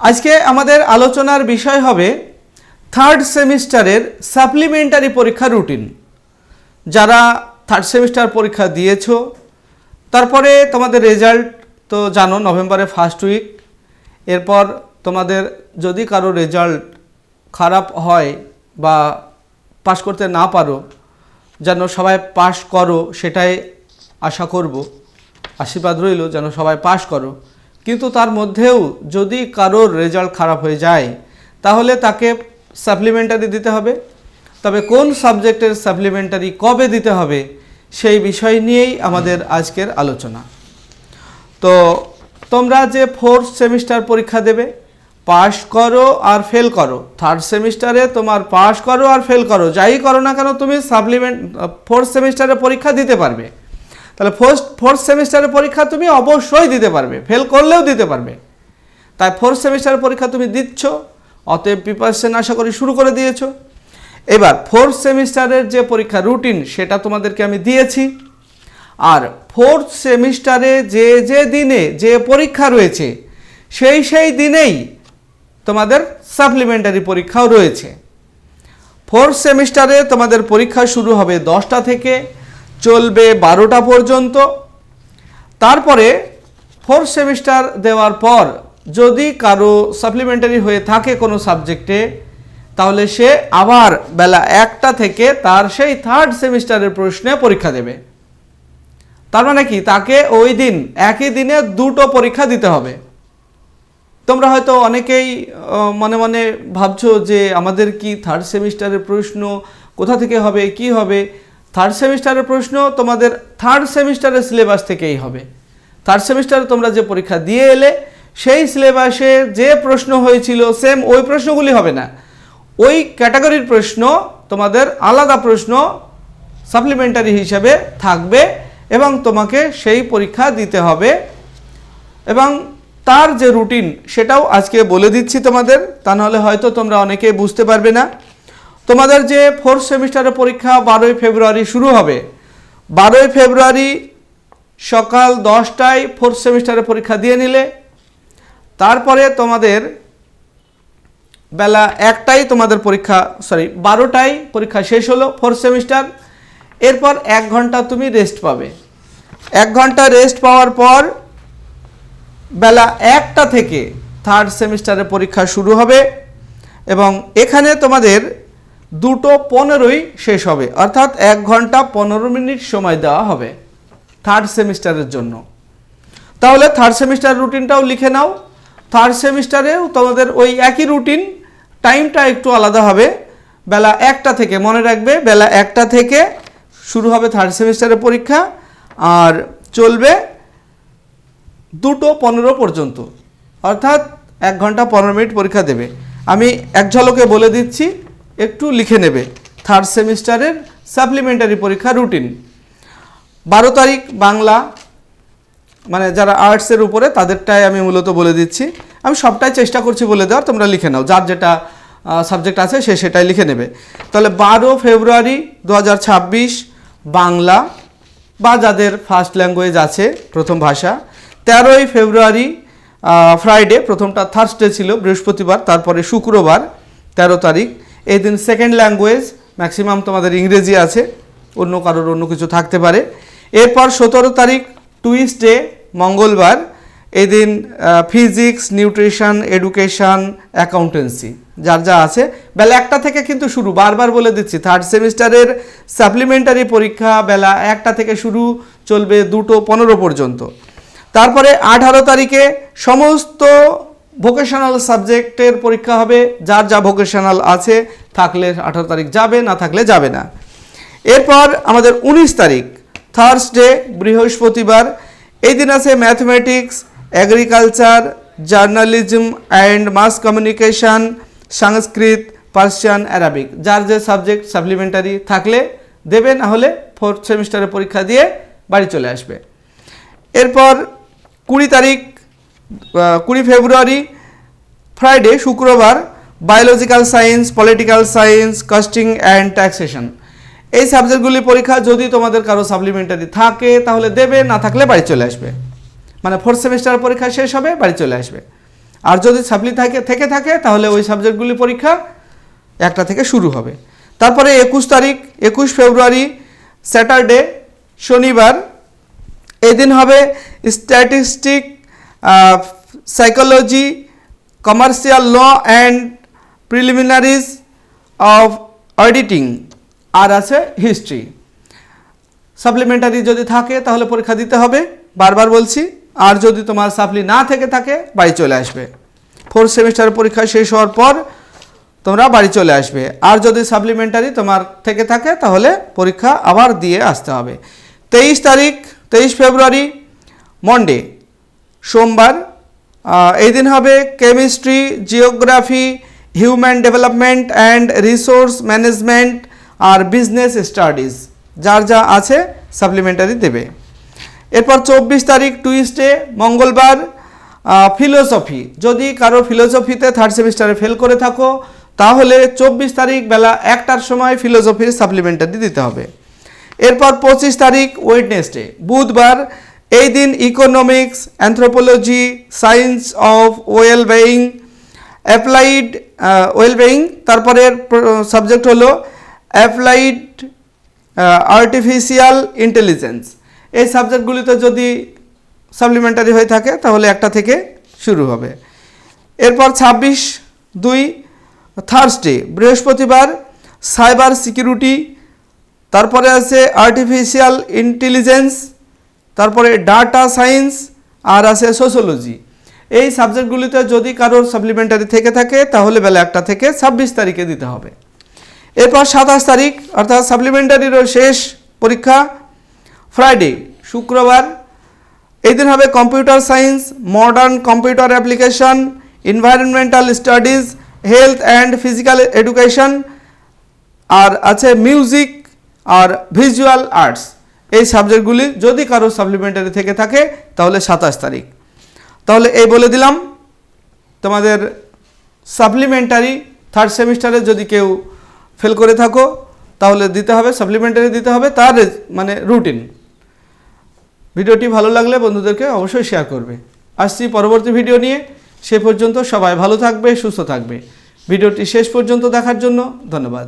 আজকে আমাদের আলোচনার বিষয় হবে থার্ড সেমিস্টারের সাপ্লিমেন্টারি পরীক্ষা রুটিন যারা থার্ড সেমিস্টার পরীক্ষা দিয়েছ, তারপরে তোমাদের রেজাল্ট তো জানো, নভেম্বরে ফার্স্ট উইক এরপর তোমাদের যদি কারও রেজাল্ট খারাপ হয় বা পাশ করতে না পারো, যেন সবাই পাশ করো, সেটাই আশা করব। আশীর্বাদ রইল যেন সবাই পাশ করো। কিন্তু তার মধ্যেও যদি কারোর রেজাল্ট খারাপ হয়ে যায়, তাহলে তাকে সাপ্লিমেন্টারি দিতে হবে। তবে কোন সাবজেক্টের সাপ্লিমেন্টারি কবে দিতে হবে, সেই বিষয় নিয়েই আমাদের আজকের আলোচনা। তো তোমরা যে ফোর্থ সেমিস্টার পরীক্ষা দেবে পাশ করো আর ফেল করো। থার্ড সেমিস্টারে তোমার পাশ করো আর ফেল করো। যাই করো না কেন, তুমি সাপ্লিমেন্ট ফোর্থ সেমিস্টারে পরীক্ষা দিতে পারবে। তাহলে ফোর্থ ফোর্থ সেমিস্টারের পরীক্ষা তুমি অবশ্যই দিতে পারবে। ফেল করলেও দিতে পারবে। তাই ফোর্থ সেমিস্টারের পরীক্ষা তুমি দিচ্ছ, অতএব প্রিপারেশন আশা করি শুরু করে দিয়েছ। এবার ফোর্থ সেমিস্টারের যে পরীক্ষা রুটিন সেটা তোমাদেরকে আমি দিয়েছি। আর ফোর্থ সেমিস্টারে যে যে দিনে যে পরীক্ষা রয়েছে, সেই সেই দিনেই তোমাদের সাপ্লিমেন্টারি পরীক্ষাও রয়েছে। ফোর্থ সেমিস্টারে তোমাদের পরীক্ষা শুরু হবে দশটা থেকে চলবে বারোটা পর্যন্ত। তারপরে ফোর্থ সেমিস্টার দেওয়ার পর যদি কারও সাপ্লিমেন্টারি হয়ে থাকে কোনো সাবজেক্টে তাহলে সে আবার বেলা একটা থেকে তার সেই থার্ড সেমিস্টারের প্রশ্নে পরীক্ষা দেবে। তার মানে কি? তাকে ওই দিন, একই দিনে দুটো পরীক্ষা দিতে হবে। তোমরা হয়তো অনেকেই মনে মনে ভাবছ যে আমাদের কি থার্ড সেমিস্টারের প্রশ্ন কোথা থেকে হবে, কি হবে? থার্ড সেমিস্টারের প্রশ্ন, তোমাদের থার্ড সেমিস্টারের সিলেবাস থেকেই হবে। থার্ড সেমিস্টারে তোমরা যে পরীক্ষা দিয়ে এলে, সেই সিলেবাসে যে প্রশ্ন হয়েছিল সেম ওই প্রশ্নগুলি হবে না। ওই ক্যাটাগরির প্রশ্ন তোমাদের আলাদা প্রশ্ন সাপ্লিমেন্টারি হিসাবে থাকবে এবং তোমাকে সেই পরীক্ষা দিতে হবে। এবং তার যে রুটিন সেটাও আজকে বলে দিচ্ছি তোমাদের, তা নাহলে হয়তো তোমরা অনেকে বুঝতে পারবে না। তোমাদের যে ফোর্থ সেমিস্টারের পরীক্ষা বারোই ফেব্রুয়ারি শুরু হবে, বারোই ফেব্রুয়ারি সকাল দশটায় ফোর্থ সেমিস্টারের পরীক্ষা দিয়ে নিলে, তারপরে তোমাদের বেলা একটাই তোমাদের পরীক্ষা সরি বারোটায় পরীক্ষা শেষ হলো ফোর্থ সেমিস্টার এরপর এক ঘণ্টা তুমি রেস্ট পাবে। এক ঘণ্টা রেস্ট পাওয়ার পর বেলা একটা থেকে থার্ড সেমিস্টারের পরীক্ষা শুরু হবে এবং এখানে তোমাদের দুটো পনেরোই শেষ হবে। অর্থাৎ এক ঘণ্টা পনেরো মিনিট সময় দেওয়া হবে থার্ড সেমিস্টারের জন্য। তাহলে থার্ড সেমিস্টার রুটিনটাও লিখে নাও। থার্ড সেমিস্টারেও তোমাদের ওই একই রুটিন টাইমটা একটু আলাদা হবে। বেলা একটা থেকে, মনে রাখবে, বেলা একটা থেকে শুরু হবে থার্ড সেমিস্টারের পরীক্ষা আর চলবে দুটো পনেরো পর্যন্ত। অর্থাৎ এক ঘণ্টা পনেরো মিনিট পরীক্ষা দেবে। আমি এক ঝলকে বলে দিচ্ছি একটু লিখে নেবে। থার্ড সেমিস্টারের সাপ্লিমেন্টারি পরীক্ষা রুটিন বারো তারিখ বাংলা মানে যারা আর্টসের উপরে, তাদেরটাই আমি মূলত বলে দিচ্ছি। আমি সবটাই চেষ্টা করছি বলে দেওয়ার, তোমরা লিখে নাও। যার যেটা সাবজেক্ট আছে, সে সেটাই লিখে নেবে। তাহলে বারো ফেব্রুয়ারি দু হাজার ছাব্বিশ, বাংলা, বা যাদের ফার্স্ট ল্যাঙ্গুয়েজ আছে, প্রথম ভাষা। তেরোই ফেব্রুয়ারি ফ্রাইডে প্রথমটা থার্সডে ছিল, বৃহস্পতিবার, তারপরে শুক্রবার, তেরো তারিখ। এই দিন সেকেন্ড ল্যাঙ্গুয়েজ ম্যাক্সিমাম তোমাদের ইংরেজি আছে, অন্য কারোর অন্য কিছু থাকতে পারে। এরপর সতেরো তারিখ টুইসডে মঙ্গলবার এই দিন ফিজিক্স নিউট্রিশন এডুকেশন অ্যাকাউন্টেন্সি যার যা আছে। বেলা একটা থেকে কিন্তু শুরু, বারবার বলে দিচ্ছি থার্ড সেমিস্টারের সাপ্লিমেন্টারি পরীক্ষা বেলা একটা থেকে শুরু চলবে দুটো পনেরো পর্যন্ত। তারপরে আঠারো তারিখে সমস্ত ভোকেশনাল সাবজেক্টের পরীক্ষা হবে, যার যা ভোকেশনাল আছে, থাকলে আঠারো তারিখ যাবে, না থাকলে যাবে না। এরপর আমাদের উনিশ তারিখ থার্সডে বৃহস্পতিবার, এই দিন আছে mathematics agriculture journalism and mass communication Sanskrit Persian Arabic যার যে সাবজেক্ট সাপ্লিমেন্টারি থাকলে দেবে, না হলে ফোর্থ সেমিস্টারের পরীক্ষা দিয়ে বাড়ি চলে আসবে। এরপর কুড়ি তারিখ কুড়ি ফেব্রুয়ারি ফ্রাইডে শুক্রবার biological science political science costing and taxation এই সাবজেক্টগুলি পরীক্ষা যদি তোমাদের কারও সাপ্লিমেন্টারি থাকে, তাহলে দেবে, না থাকলে বাড়ি চলে আসবে। মানে ফোর্থ সেমিস্টার পরীক্ষা শেষ হবে, বাড়ি চলে আসবে। আর যদি সাপ্লি থাকে, থেকে থাকে, তাহলে ওই সাবজেক্টগুলি পরীক্ষা একটা থেকে শুরু হবে। তারপরে একুশ তারিখ, একুশ ফেব্রুয়ারি স্যাটারডে শনিবার, এদিন হবে statistic psychology commercial law and preliminaries of auditing আর আছে হিস্ট্রি সাপ্লিমেন্টারি যদি থাকে, তাহলে পরীক্ষা দিতে হবে। বারবার বলছি, আর যদি তোমার সাপ্লি না থেকে থাকে, বাড়ি চলে আসবে। ফোর্থ সেমিস্টার পরীক্ষা শেষ হওয়ার পর তোমরা বাড়ি চলে আসবে। আর যদি সাপ্লিমেন্টারি তোমার থেকে থাকে, তাহলে পরীক্ষা আবার দিয়ে আসতে হবে। তেইশ তারিখ, তেইশ ফেব্রুয়ারি মন্ডে সোমবার এই দিন হবে chemistry, geography, human development and resource management R business studies. যার যা আছে সাপ্লিমেন্টারি দেবে। এরপর চব্বিশ তারিখ টুইসডে, মঙ্গলবার ফিলোসফি। যদি কারও ফিলোসফিতে থার্ড সেমিস্টারে ফেল করে থাকো, তাহলে চব্বিশ তারিখ বেলা একটার সময় ফিলোসফির সাপ্লিমেন্টারি দিতে হবে। এরপর পঁচিশ তারিখ ওয়েডনেসডে, বুধবার এই দিন economics anthropology science of well being applied well being তারপরের সাবজেক্ট হলো অ্যাপ্লাইড আর্টিফিশিয়াল ইন্টেলিজেন্স এই সাবজেক্টগুলিতে যদি সাপ্লিমেন্টারি হয়ে থাকে, তাহলে একটা থেকে শুরু হবে। এরপর ছাব্বিশ দুই থার্সডে বৃহস্পতিবার সাইবার সিকিউরিটি তারপরে আছে আর্টিফিশিয়াল ইন্টেলিজেন্স তারপরে ডাটা সায়েন্স আর আছে সোশ্যোলজি এই সাবজেক্টগুলিতে যদি কারোর সাপ্লিমেন্টারি থেকে থাকে, তাহলে বেলা একটা থেকে ছাব্বিশ তারিখে দিতে হবে। এরপর সাতাশ তারিখ, অর্থাৎ সাপ্লিমেন্টারিরও শেষ পরীক্ষা ফ্রাইডে শুক্রবার। এই দিন হবে computer science modern computer application environmental studies health and physical education আর আছে মিউজিক আর ভিজুয়াল আর্টস এই সাবজেক্টগুলি যদি কারও সাপ্লিমেন্টারি থেকে থাকে, তাহলে সাতাশ তারিখ। তাহলে এই বলে দিলাম, তোমাদের সাপ্লিমেন্টারি থার্ড সেমিস্টারে যদি কেউ ফেল করে থাকো, তাহলে দিতে হবে সাপ্লিমেন্টারি দিতে হবে, তার মানে রুটিন ভিডিওটি ভালো লাগলে বন্ধুদেরকে অবশ্যই শেয়ার করবে। আসছি পরবর্তী ভিডিও নিয়ে। সে পর্যন্ত সবাই ভালো থাকবে, সুস্থ থাকবে। ভিডিওটি শেষ পর্যন্ত দেখার জন্য ধন্যবাদ।